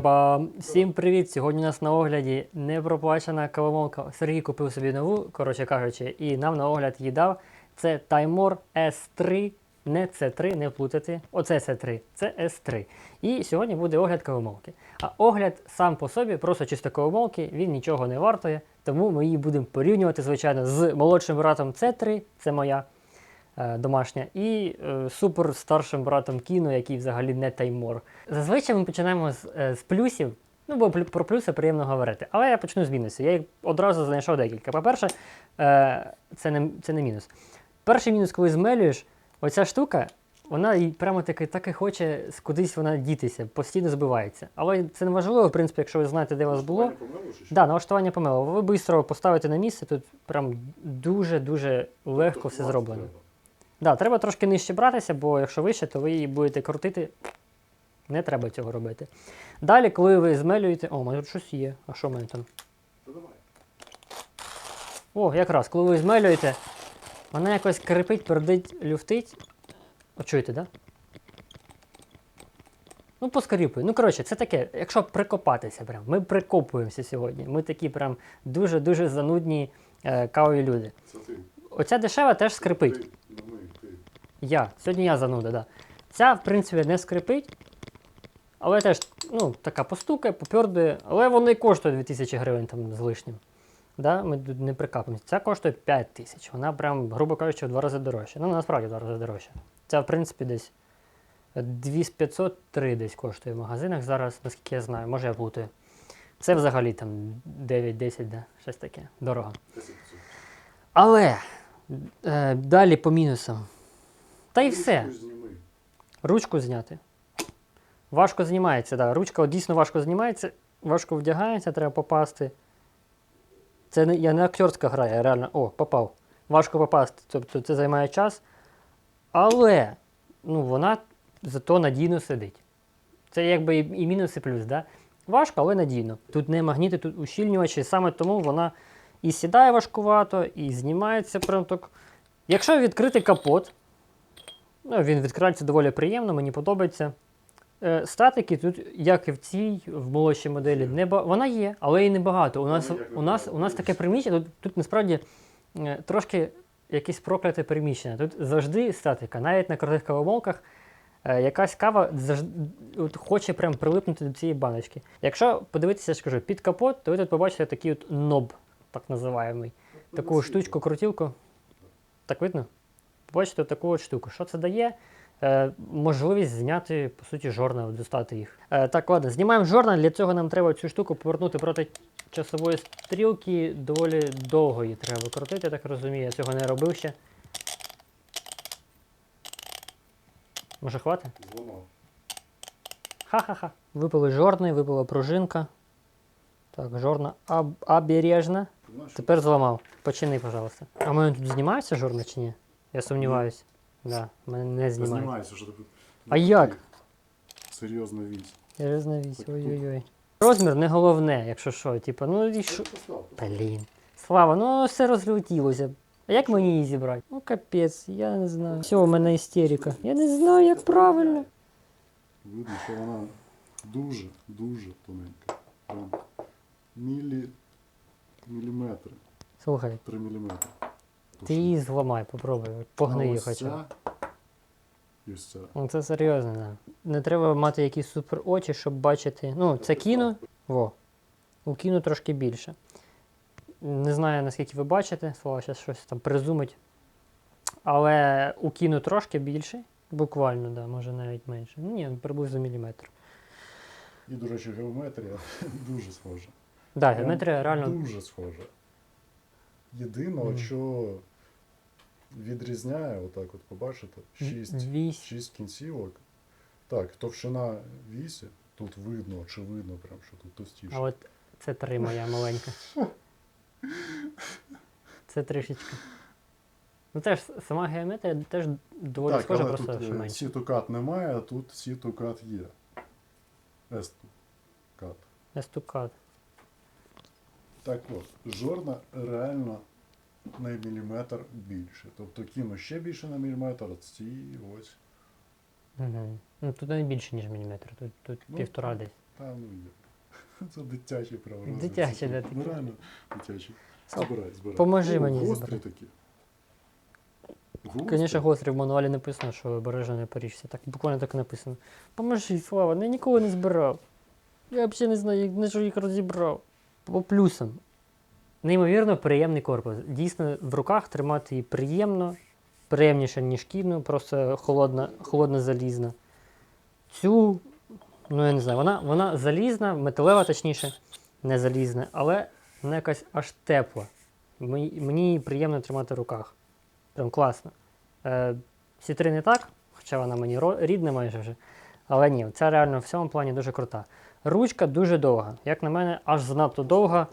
Ба-ба-бам! Всім привіт! Сьогодні у нас на огляді непроплачена кавомолка. Сергій купив собі нову, коротше кажучи, і нам на огляд її дав. Це Таймор S3, не C3, не плутати. Оце C3, це S3. І сьогодні буде огляд кавомолки. А огляд сам по собі, просто чисто кавомолки, він нічого не вартує, тому ми її будемо порівнювати, звичайно, з молодшим братом C3, це моя домашня, і е, супер старшим братом кіно, який взагалі не таймор. Зазвичай ми починаємо з, е, з плюсів. Ну, бо про плюси приємно говорити. Але я почну з мінусів. Я їх одразу знайшов декілька. По-перше, е, це, не, це не мінус. Перший мінус, коли змелюєш, оця штука, вона прямо таки, так і хоче кудись вона дітися, постійно збивається. Але це не важливо, в принципі, якщо ви знаєте, де у вас було. Да, налаштування помило. Ви швидко поставите на місце, тут прям дуже-дуже легко все зроблено. Да, треба трошки нижче братися, бо якщо вище, то ви її будете крутити. Не треба цього робити. Далі, коли ви змелюєте. О, у мене тут щось є. А що в мене там? О, якраз, коли ви змелюєте, вона якось крипить, пердить, люфтить. О, чуєте, так? Да? Ну, поскріпує. Ну, коротше, це таке, якщо прикопатися прям. Ми прикопуємося сьогодні. Ми такі прям дуже-дуже занудні е, кавові люди. Оця дешева теж скрипить. Я. Сьогодні я зануда, да. Ця, в принципі, не скрипить. Але теж, ну, така постукає, попьордує, але воно і коштує 2000 гривень там з лишнім. Да? Ми тут не прикапуємося. Ця коштує 5 тисяч. Вона прям, грубо кажучи, в два рази дорожча. Ну, насправді в два рази дорожча. Ця, в принципі, десь 2500-3 десь коштує в магазинах зараз, наскільки я знаю, може я плутаю. Це взагалі там 9-10, да? щось таке. Дорого. Але е, далі по мінусам. Та й все. Ручку зняти. Важко знімається, так. Да. Ручка дійсно важко знімається, важко вдягається, треба попасти. Це не, я не актерська гра, я реально. О, попав. Важко попасти. Тобто це займає час. Але ну, вона зато надійно сидить. Це якби і, і мінус, і плюс. Да? Важко, але надійно. Тут не магніти, тут ущільнювачі, саме тому вона і сідає важкувато, і знімається прям так. Якщо відкрити капот, Ну, він відкривається доволі приємно, мені подобається. Е, статики тут, як і в цій, в молодшій моделі, не ба... вона є, але і небагато. У нас, Ну, у нас, у нас таке приміщення, тут, тут насправді е, трошки якесь прокляте приміщення. Тут завжди статика, навіть на крутих кавомолках. е, Якась кава от, хоче прям прилипнути до цієї баночки. Якщо подивитися, я ж кажу, під капот, то ви тут побачите такий от ноб, так називаємий. Таку штучку, крутілку. Так видно? Побачите таку от штуку. Що це дає? Е, можливість зняти, по суті, жорна, достати їх. Е, так, ладно, знімаємо жорна. Для цього нам треба цю штуку повернути проти часової стрілки. Доволі довго її треба викрутити, я так розумію. Я цього не робив ще. Може хватить? Зламав. Ха-ха-ха. Випали жорни, випала пружинка. Так, жорна обережно. Знаєш, Тепер зламав. Почини, пожалуйста. А в мене тут знімається жорна чи ні? Я сумніваюсь. Да, мене не знімає. знімається, що ти. А як? Серйозно вісь. Я вже знавісь. Ой-ой-ой. Розмір не головне, якщо що. Типа, ну і що. Блін. Слава, ну все розлетілося. А як мені її зібрати? Ну капець, я не знаю. Все, у мене істерика. Я не знаю, як правильно. Видно, що вона дуже, дуже тоненька. Прям мілі... міліметри. Слухай, Три міліметри. Ти її зламай, попробуй. Погни її хоча. б. Ну це серйозно, да. Не треба мати якісь супер очі, щоб бачити. Ну, це кіно. Во. У кіно трошки більше. Не знаю, наскільки ви бачите, слова зараз щось там призумить. Але у кіно трошки більше. Буквально, да, може навіть менше. Ну, ні, приблизно міліметр. І, до речі, геометрія дуже схожа. Да, геометрія реально. Дуже схожа. Єдине, Мгм. що відрізняє, отак от побачите, шість, Вісь. шість кінцівок. Так, товщина вісі, тут видно, очевидно, прям, що тут товстіше. А от це три моя маленька. Це трішечки. Ну теж сама геометрія теж доволі так, схожа, але просто тут що е, менше. сітукат немає, а тут сітукат є. Естукат. Естукат. Так от, жорна реально на міліметр більше. Тобто кіно ще більше на міліметр, а ці ось. Угу. Ну тут не більше, ніж міліметр, тут, тут Ну, півтора десь. Та ну є. Це дитячі правила. Дитячі, да, Ну такі. реально дитячі. Збирай, збирай. поможи О, мені Гострі збирати. такі. Гострі? Звісно, гострий в мануалі написано, що обережно не поріжся. Так буквально так написано. Поможи, Слава, я ніколи не збирав. Я взагалі не знаю, як на що їх розібрав. По плюсам. Неймовірно приємний корпус. Дійсно, в руках тримати її приємно, приємніше, ніж кідну, просто холодна, холодна залізна. Цю, ну я не знаю, вона, вона залізна, металева, точніше, не залізна, але вона якась аж тепла. Мені, її приємно тримати в руках. Прям класно. Е, три не так, хоча вона мені рідна майже вже. Але ні, ця реально в цьому плані дуже крута. Ручка дуже довга. Як на мене, аж занадто довга.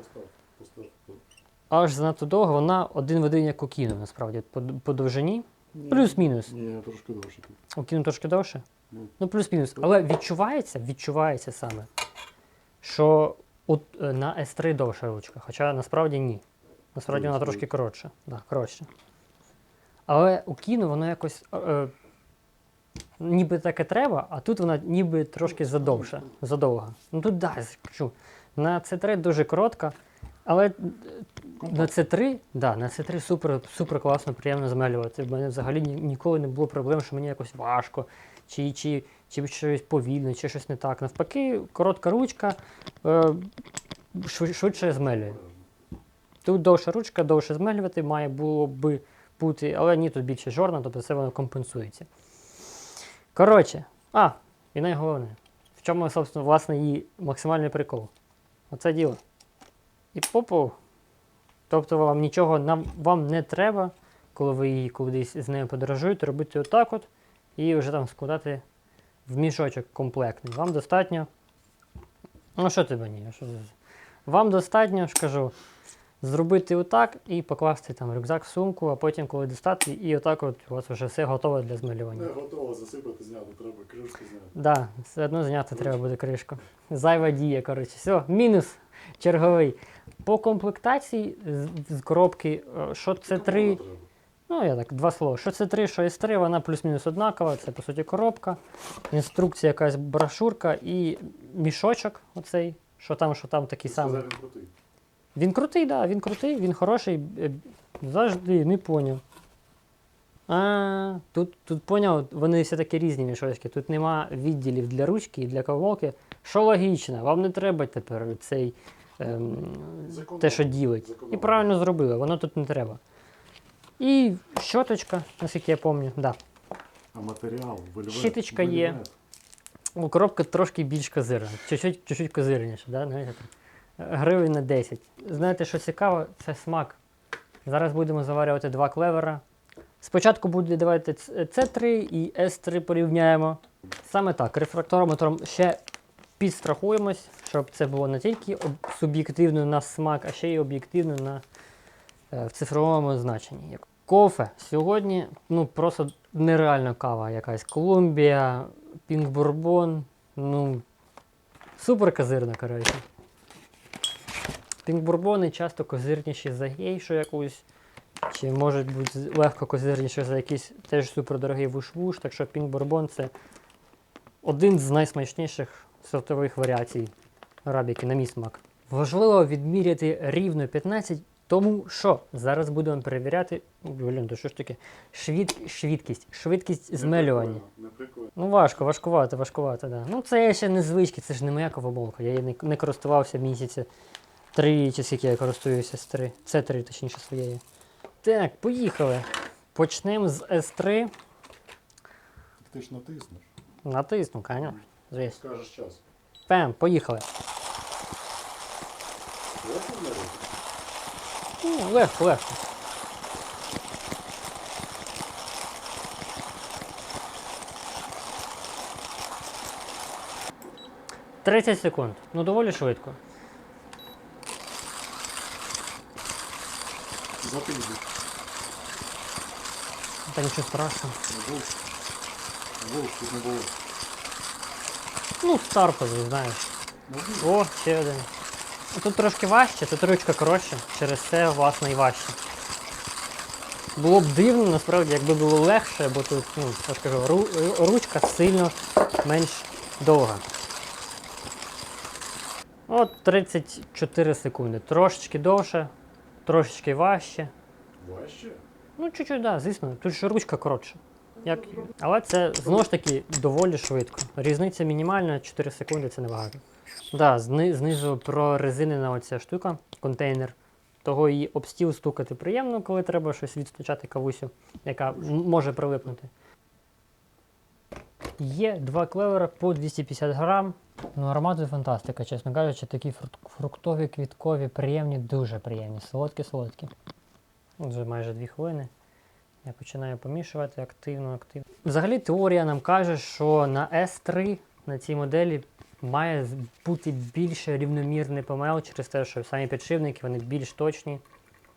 Аж занадто довга, вона один в один як у кіно, насправді, по, по довжині. Плюс-мінус. Ні, трошки довше. У кіно трошки довше. Ну. Ну, плюс-мінус. Але відчувається, відчувається саме, що от, е, на S3 довша ручка, хоча насправді ні. Насправді вона трошки коротша. Да, коротше. Але у кіно воно якось. е, е, ніби таке треба, а тут вона ніби трошки задовша, задовга. Ну тут да, я скажу. На C3 дуже коротка, але е, на C3, да, на C3 супер, супер класно, приємно змелювати. В мене взагалі ні- ніколи не було проблем, що мені якось важко, чи, чи, чи щось повільно, чи щось не так. Навпаки, коротка ручка е, швидше змелює. Тут довша ручка, довше змелювати має було би бути, але ні, тут більше жорна, тобто це воно компенсується. Коротше, а, і найголовне, в чому, собственно, власне, її максимальний прикол. Оце діло. І попу. Тобто вам нічого нам, вам не треба, коли ви її кудись з нею подорожуєте, робити отак от і вже там складати в мішочок комплектний. Вам достатньо. Ну, що ти мені? Що... Вам достатньо, ж кажу, зробити отак і покласти там рюкзак в сумку, а потім, коли достати, і отак от у вас вже все готове для змалювання. Не готово засипати, зняти, треба кришку зняти. Да, все одно зняти треба буде кришку. Зайва дія, коротше. Все, мінус черговий. По комплектації з, з коробки, е, що це 3, ну я так, два слова. Що це 3, що S3, вона плюс-мінус однакова, це по суті коробка, інструкція, якась брошурка і мішочок оцей, що там, що там такий самий. Він крутий. Він крутий, так, да, він крутий, він хороший. е, Завжди не поняв. А, тут, тут поняв, вони все таки різні мішочки. Тут нема відділів для ручки і для коволки. Що логічно, вам не треба тепер цей те, що ділить. І правильно зробили, воно тут не треба. І щоточка, наскільки я пам'ятаю, да. А матеріал, вольвет. Щіточка є. Ну, коробка трошки більш козирна. Чуть-чуть, чуть-чуть козирніше, да? знаєте. Гривень на 10. Знаєте, що цікаво, це смак. Зараз будемо заварювати два клевера. Спочатку буде давайте C3 і S3 порівняємо. Саме так, рефракторометром ще підстрахуємось, щоб це було не тільки суб'єктивно на смак, а ще й об'єктивно на е, в цифровому значенні. Кофе сьогодні ну просто нереальна кава якась. Колумбія, Пінк Бурбон. Ну, супер козирна, коротше. Пінк Бурбони часто козирніші за гейшу якусь. Чи можуть бути легко козирніші за якийсь теж супердорогий вуш-вуш. Так що Пінк Бурбон це один з найсмачніших сортових варіацій арабіки, на мій смак. Важливо відміряти рівно 15, тому що зараз будемо перевіряти. Блін, то що ж таке? Швид... Швидкість. Швидкість змелювання. Ну, важко, важкувато, важкувато, да. Ну, це ще не звички, це ж не моя ковоболка. Я її не, не користувався місяці. Три чи скільки я користуюся з три. Це три, точніше, своєї. Так, поїхали. Почнемо з S3. Ти ж натиснеш. Натисну, Каня. Звісно. Скажеш час. Пем, поїхали. Легко вмерти? Ну, легко, легко. Тридцять секунд. Ну доволі швидко. Запізно. Та нічого страшного. Не був, тут не було. Ну, старповий, знаєш. О, ще один. Тут трошки важче, тут ручка коротша, через це, власне, і важче. Було б дивно, насправді, якби було легше, бо тут, ну, я ж кажу, ручка сильно менш довга. От 34 секунди. Трошечки довше, трошечки важче. Важче? Ну, чуть-чуть, да, звісно. Тут ж ручка коротша. Як... Але це знову ж таки доволі швидко. Різниця мінімальна, 4 секунди це небагато. Да, зни, знизу прорезинена оця штука, контейнер. Того її об стіл стукати приємно, коли треба щось відстучати кавусю, яка може прилипнути. Є два клевера по 250 грам. Ну, аромати фантастика, чесно кажучи, такі фруктові, квіткові, приємні, дуже приємні, солодкі-солодкі. Вже майже дві хвилини. Я починаю помішувати активно, активно. Взагалі теорія нам каже, що на S3 на цій моделі має бути більше рівномірний помел через те, що самі підшипники вони більш точні.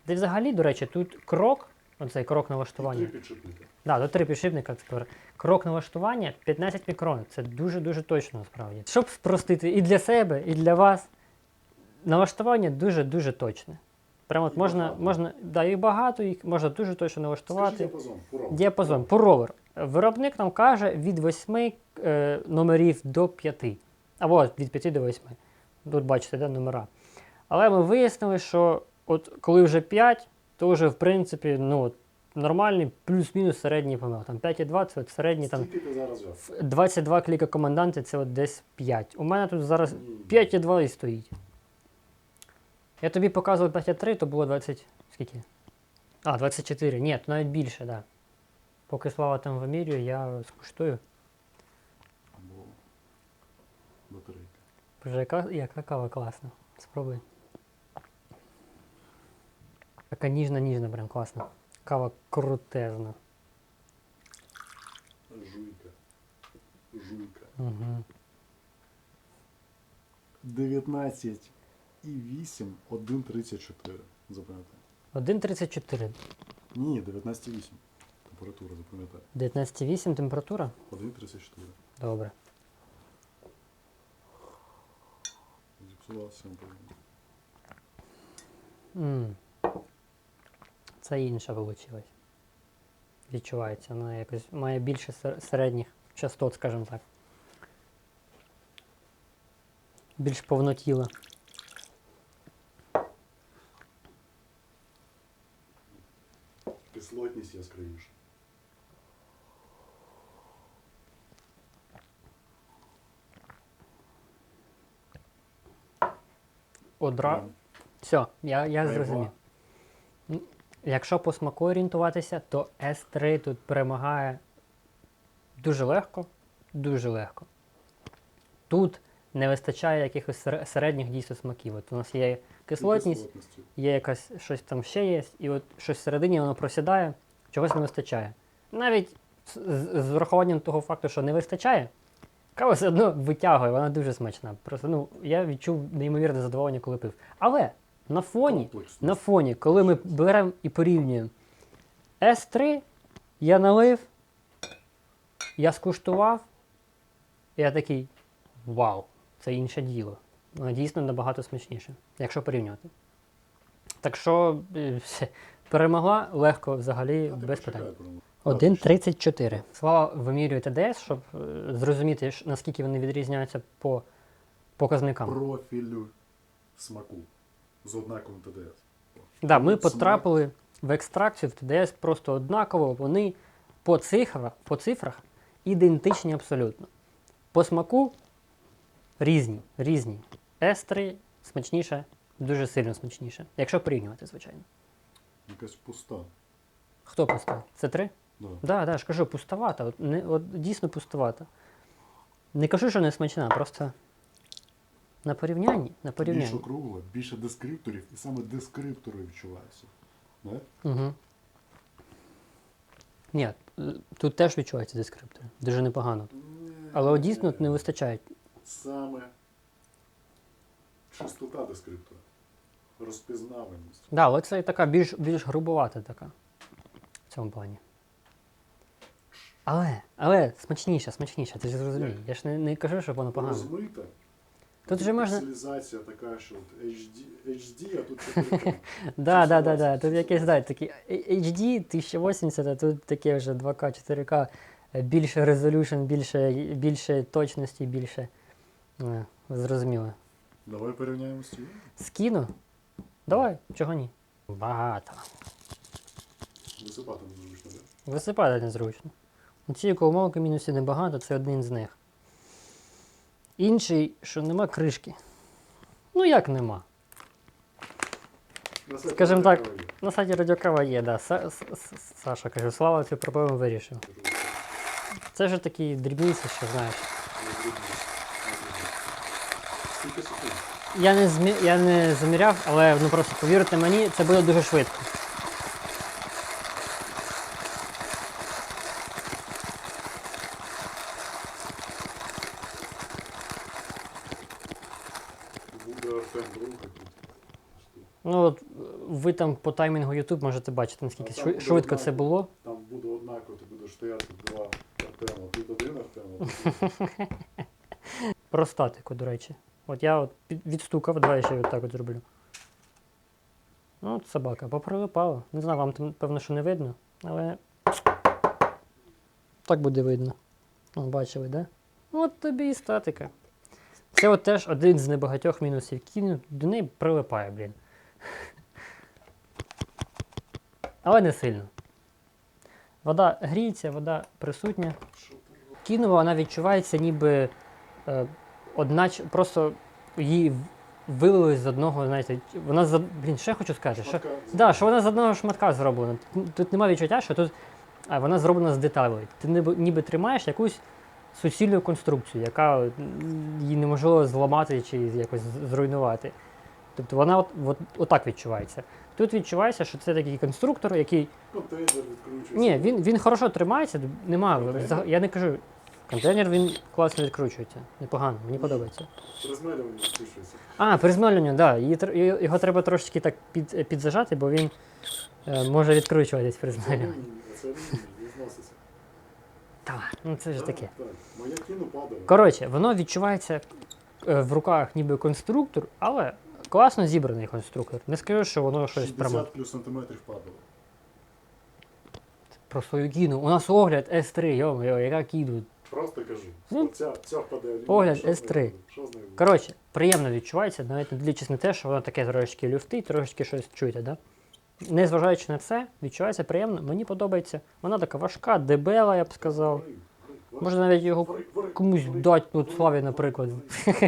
Де взагалі, до речі, тут крок, оцей крок налаштування. Три підшипника. Да, до три підшипника добре. Крок налаштування 15 мікрон. Це дуже-дуже точно насправді. Щоб спростити і для себе, і для вас, налаштування дуже-дуже точне. Прямо от можна, можна, да, їх багато, їх можна дуже точно налаштувати. діапазон. Пуров. Діапазон, пуровер. Виробник нам каже від 8 е, номерів до 5. Або від 5 до 8. Тут бачите, де номера. Але ми вияснили, що от коли вже 5, то вже в принципі ну, от, нормальний плюс-мінус середній помил. Там 5,2 це от середній там Скільки ти зараз взяв? 22 кліка команданти це от десь 5. У мене тут зараз 5,2 і стоїть. Я тобі показував 5,3, то було 20. Скільки? А, 24. Ні, то навіть більше, так. Да. Поки слава там вимірює, я скуштую. Або батарейка. Боже, яка, яка кава класна. Спробуй. Така ніжна, ніжна, прям класна. Кава крутезна. Жуйка. Жуйка. Угу. 19 і 8, 1,34. Запам'ятай. 1,34. Ні, 19,8. Температура, запам'ятай. 19,8 температура? 1,34. Добре. Зіпсувався. напевно. М. Це інша вийшла. Відчувається, вона якось має більше сер- середніх частот, скажімо так. Більш повнотіла. Кислотність яскравіша. Одра. Все, я, я зрозумів. Якщо по смаку орієнтуватися, то S3 тут перемагає дуже легко, дуже легко. Тут не вистачає якихось середніх дійсно смаків. От у нас є кислотність, є якась щось там ще є, і от щось всередині воно просідає, чогось не вистачає. Навіть з, з- з врахуванням того факту, що не вистачає, кава все одно витягує, вона дуже смачна. Просто ну, я відчув неймовірне задоволення, коли пив. Але на фоні, Комплексно. на фоні, коли ми беремо і порівнюємо S3, я налив, я скуштував, я такий вау, це інше діло. Воно дійсно набагато смачніше, якщо порівнювати. Так що е, все, перемогла легко взагалі А без питань. Bruno. 1.34. Слава вимірює ТДС, щоб е, зрозуміти, наскільки вони відрізняються по показникам. Профілю смаку з однаковим ТДС. Да, ми Смак. потрапили в екстракцію в ТДС просто однаково. Вони по цифрах, по цифрах ідентичні абсолютно. По смаку різні. різні. S3 смачніше, дуже сильно смачніше. Якщо порівнювати, звичайно. Якась пуста. Хто поставив? Це 3? Да. Да, да, ж кажу, пустовата. От, не, от дійсно пустовата. Не кажу, що не смачна, просто на порівнянні. На порівнянні. округло, більше дескрипторів, і саме дескриптори відчуваються. Не? Угу. Ні, е, тут теж відчувається дескриптор. Дуже непогано. Але от дійсно не вистачає. Саме чистота дескриптора. Розпізнаваність. Да, але це така більш, більш грубовата така в цьому плані. Але, але смачніша, смачніша, ти ж зрозумій. Я ж не, не кажу, що воно погано. Розмита. Тут вже можна- Пікселізація така, що от HD, HD а тут 4К. Да, да, да, 16, да. Тут 16. якесь, да, такі HD 1080, а тут таке вже 2К, 4К, е, більше резолюшн, більше, більше точності, більше. е, Зрозуміло. Давай порівняємо з цією. Скину? Давай, чого ні? Багато. Висипати не зручно, да? Висипати незручно. У цієї коломолки мінусів небагато, це один з них. Інший, що нема кришки. Ну як нема? Скажем так, На сайті Радіокава є, да. Са- С- С- Саша каже, Слава цю проблему вирішив. Це ж такі дрібниці, що знаєш. Я не, змі... я не заміряв, але ну просто повірте мені, це буде дуже швидко. Буде Артем друга тут. Ну от ви там по таймінгу YouTube можете бачити, наскільки там буде швидко це було. Там буде однаково, ти будеш стояти два Артема. Тут один Артем. Про статику, до речі. От я от під- відстукав, давай я ще от так от зроблю. Ну, от собака поприлипала. Не знаю, вам там певно, що не видно, але так буде видно. О, бачили, да? Ну, От тобі і статика. Це от теж один з небагатьох мінусів кіно. До неї прилипає, блін. Але не сильно. Вода гріється, вода присутня. Кінова вона відчувається ніби е, однач, просто її вилили з одного, знаєте, вона з, блін, ще хочу сказати, що, да, що вона з одного шматка зроблена. Тут- Тут немає відчуття, що тут а, вона зроблена з деталей. Ти ніби, ніби тримаєш якусь суцільну конструкцію, яка її неможливо зламати чи якось зруйнувати. Тобто вона от, от, отак відчувається. Тут відчувається, що це такий конструктор, який Контейнер відкручується. ні, він, він хорошо тримається, нема. Контейнер? Я не кажу. Контейнер він класно відкручується. Непогано, мені подобається. Розмелювання відкручується. А, при змеленню, да. її тр- й- Його треба трошечки так під, підзажати, бо він е, може відкручуватись при це зноситься. Так, ну це ж Так, таке. Так, моя кіно падає. Коротше, воно відчувається е, в руках ніби конструктор, але класно зібраний конструктор. Не скажу, що воно щось прямо 60 плюс сантиметрів падало. про свою кіну. У нас огляд S3, йо, яка кіну. Просто кажу. Ну, Оця, ця впаде алюміній. погляд що з нею S3. буде? Що з нею буде? Коротше, приємно відчувається, навіть не дивлячись на те, що воно таке трошечки люфти, трошечки щось чуєте, да? Незважаючи на це, відчувається приємно, мені подобається. Вона така важка, дебела, я б сказав. Вари, Можна навіть його комусь дати, вари, Славі, наприклад.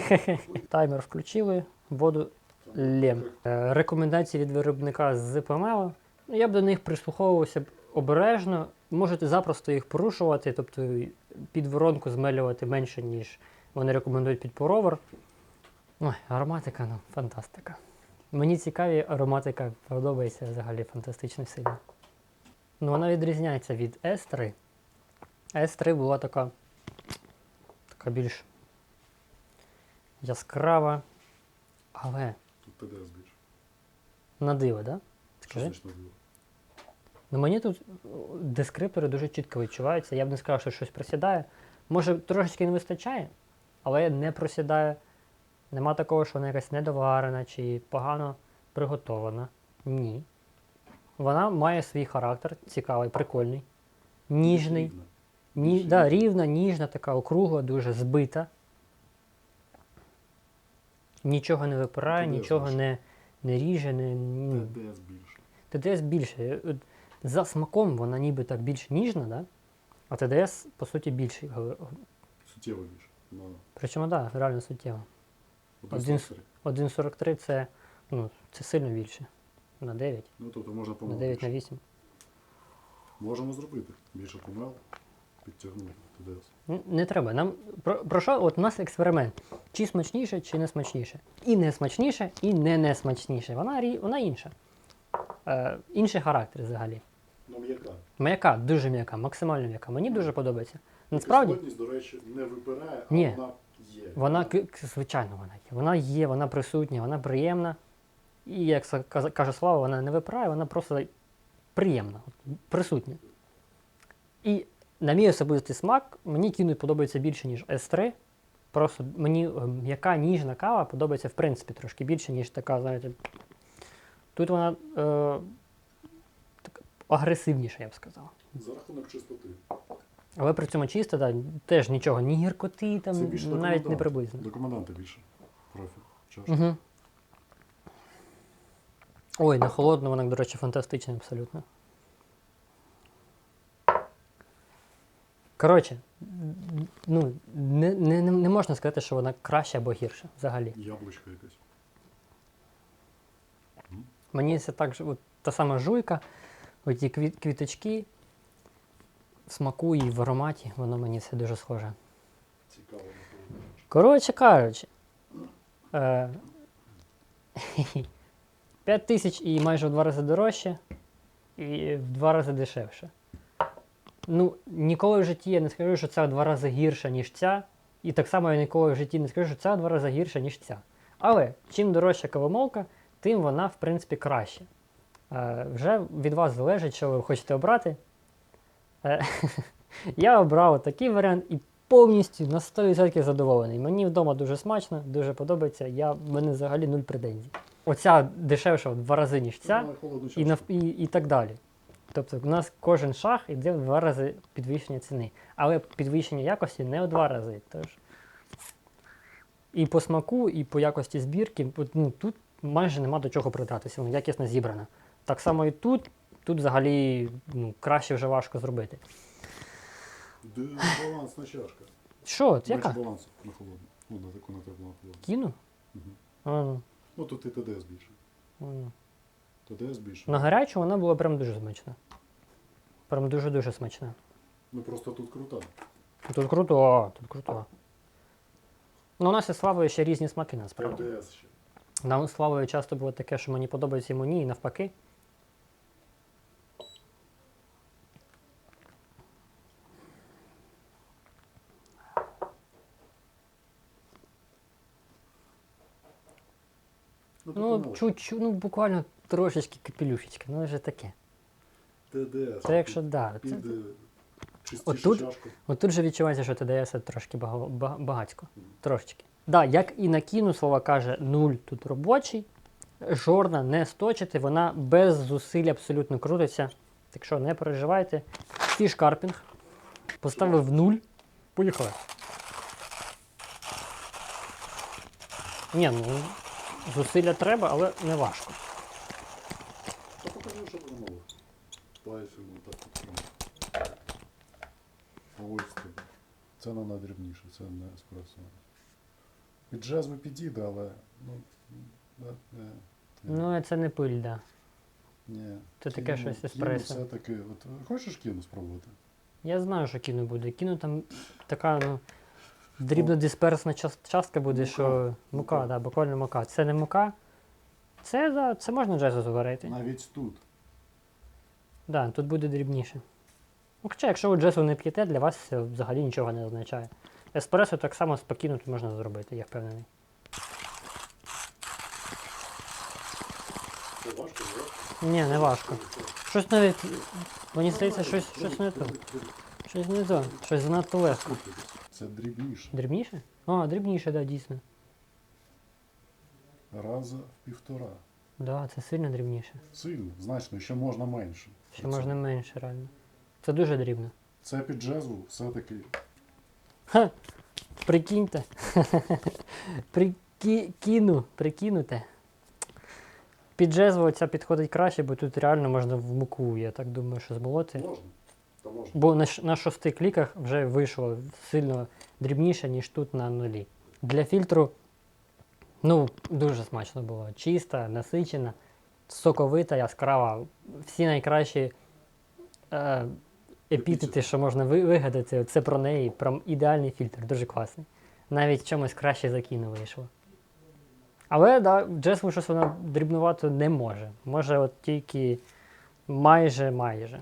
Таймер включили, воду лєм. Е, Рекомендації від виробника з помело. Ну, Я б до них прислуховувався б обережно. Можете запросто їх порушувати, тобто під воронку змелювати менше, ніж вони рекомендують під поровер. Ой, ароматика, ну, фантастика. Мені цікаві, ароматика подобається взагалі фантастично сильно. Ну, вона відрізняється від S3. S3 була така, така більш яскрава, але ТДС більше. на диво, так? Да? Що Скажи. значно було? Ну мені тут дескриптори дуже чітко відчуваються. Я б не сказав, що щось просідає. Може, трошечки не вистачає, але не просідає. Нема такого, що вона якась недоварена чи погано приготована. Ні. Вона має свій характер, цікавий, прикольний, ніжний. Ні, да, рівна, ніжна, така округла, дуже збита. Нічого не випирає, Туди нічого не, не ріже, не, ні. ТДС більше. ТДС більше. От За смаком вона ніби так більш ніжна, да? а ТДС, по суті, більший. Суттєво більше. Ну, Причому, так, да, реально суттєво. один Один сорок 1,43 це, ну, це сильно більше. На 9, Ну, тобто можна на помилити. 9 на 8. Можемо зробити. Більше помел, підтягнути ТДС. Не треба. Нам про, про що? От у нас експеримент. Чи смачніше, чи не смачніше. І не смачніше, і не не смачніше. Вона, вона інша. Е, інший характер взагалі. Ну, м'яка. М'яка, дуже м'яка, максимально м'яка. Мені дуже подобається. Насправді, Кислотність, до речі, не випирає, а Ні. вона є. Вона, звичайно, вона є. Вона є, вона присутня, вона приємна. І як каже Слава, вона не випирає, вона просто приємна, присутня. І на мій особистий смак, мені кіно подобається більше, ніж S3. Просто мені е, м'яка ніжна кава подобається, в принципі, трошки більше, ніж така, знаєте. Тут вона е, так, агресивніша, я б сказав. За рахунок чистоти. Але при цьому чисто, да, теж нічого, ні гіркоти, там, Це більше навіть не приблизно. До коменданта більше. Профіль. Угу. Ой, на холодну вона, до речі, фантастична абсолютно. Коротше, ну, не, не, не- не можна сказати, що вона краща або гірша взагалі. Яблучко якесь. Мені це так же, от, та сама жуйка, оті квіт, квіточки, в смаку і в ароматі, воно мені все дуже схоже. Цікаво. Коротше кажучи, е, 5 тисяч і майже в два рази дорожче, і в два рази дешевше. Ну, ніколи в житті я не скажу, що ця в два рази гірша, ніж ця. І так само я ніколи в житті не скажу, що ця в два рази гірша, ніж ця. Але чим дорожча кавомолка, тим вона, в принципі, краще. Е, вже від вас залежить, що ви хочете обрати. Е, я обрав такий варіант і повністю на 100% задоволений. Мені вдома дуже смачно, дуже подобається. Я, в мене взагалі нуль претензій. Оця дешевша в два рази, ніж ця, і, і, і так далі. Тобто у нас кожен шаг йде в два рази підвищення ціни. Але підвищення якості не в два рази. Тож. І по смаку, і по якості збірки, ну, тут майже нема до чого придратися, воно якісно зібрано. Так само і тут, тут взагалі ну, краще вже важко зробити. Балансна чашка. Що, це яка? Менше балансу на холодну. Ну, на таку на теплу на холодну. Кіну? Мгм. А, ну, Ну тут і ТДС більше. а, ну. ТДС більше. На гарячу вона була прям дуже смачна. Прям дуже-дуже смачна. Ну просто тут крута. Тут круто, тут круто. Ну, у нас із Славою ще різні смаки насправді. Ще. Нам з Славою часто було таке, що мені подобається йому ні, і навпаки. Ну, Ну, таку чуть-чуть, ну буквально трошечки капелюшечки, ну вже таке. ТДС. Це якщо да. Це, Під е, чистішу Отут? чашку. от тут же відчувається, що ТДС трошки бага- ба- багацько. Трошечки. Да, як і на кіну слова каже, нуль тут робочий. Жорна не сточити, вона без зусиль абсолютно крутиться. Так що не переживайте. Фішкарпінг. Поставив нуль. Поїхали. Ні, ну зусилля треба, але не важко. Та покажи, що буде мало. Пальцем так от прям. Ось тобі. Це на найдрібніше, це не еспресо. Під джаз би підійде, але ну, не, не, не. Ну, це не пиль, да. Ні. Це таке щось кіно все-таки. От, хочеш кіно спробувати? Я знаю, що кіно буде. Кіно там така, ну, дрібнодисперсна час- частка буде, Мука. що мука, Мука. да, буквально мука. Це не мука. Це, да, це можна джезу зварити. Навіть тут. Да, тут буде дрібніше. Ну, хоча, якщо ви джезу не п'єте, для вас це взагалі нічого не означає. Еспресо так само спокійно тут можна зробити, я впевнений. Це важко, не Ні, не важко. Щось навіть, мені здається, щось, щось не то. Щось не то. Щось занадто легко. Це дрібніше. Дрібніше? А, дрібніше, так, да, дійсно. Раза в півтора. Да, це сильно дрібніше. Сильно, значно, ще можна менше. Ще можна менше, реально. Це дуже дрібно. Це під джезу все-таки Ха! Прикиньте. Прикину, прикинуте. Під джезву ця підходить краще, бо тут реально можна в муку, я так думаю, що змолоти. можна. Можна. Бо на, на шести кліках вже вийшло сильно дрібніше, ніж тут на нулі. Для фільтру, ну, дуже смачно було. Чиста, насичена, соковита, яскрава. Всі найкращі е, епітети, що можна вигадати, це про неї. Прям ідеальний фільтр, дуже класний. Навіть чомусь краще за кіно вийшло. Але да, Джесву щось вона дрібнувато не може. Може, от тільки майже майже.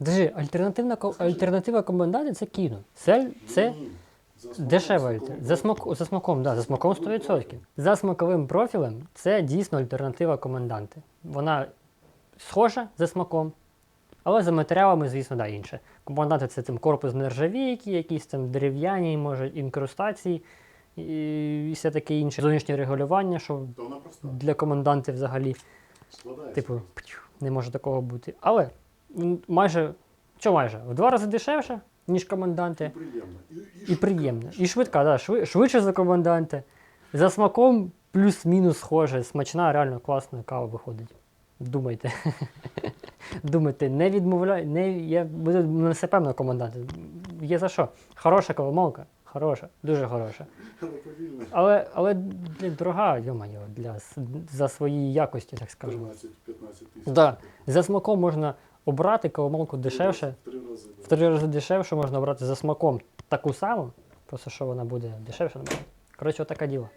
Держи, альтернативна ко- альтернатива коменданти це кіно. Це, це дешева за альтер... за, смак... за смаком, да, за смаком 100%. За смаковим профілем це дійсно альтернатива коменданти. Вона схожа за смаком, але за матеріалами, звісно, да, інше. Коменданти це там корпус нержавійки, якісь там дерев'яні, може, інкрустації і, і все таке інше. Зовнішнє регулювання, що Та вона проста. для комендантів взагалі Складається. Типу, пчу, не може такого бути. Але майже, що майже? В два рази дешевше, ніж І приємно. І, і, І швидка, приємно. І швидка. да, шви- швидше за команданти. За смаком плюс-мінус схоже, смачна, реально класна кава виходить. Думайте. Думайте, не відмовляй, не, я буду на все певно командати. Є за що. Хороша кавомолка, хороша, дуже хороша. Але. Але, дорога, йомайо, для, за свої якості, так скажемо. 13-15 тисяч. Да. За смаком можна обрати кавомолку дешевше. В три рази. В три рази дешевше можна обрати за смаком таку саму, просто що вона буде дешевше. Коротше, отаке діло.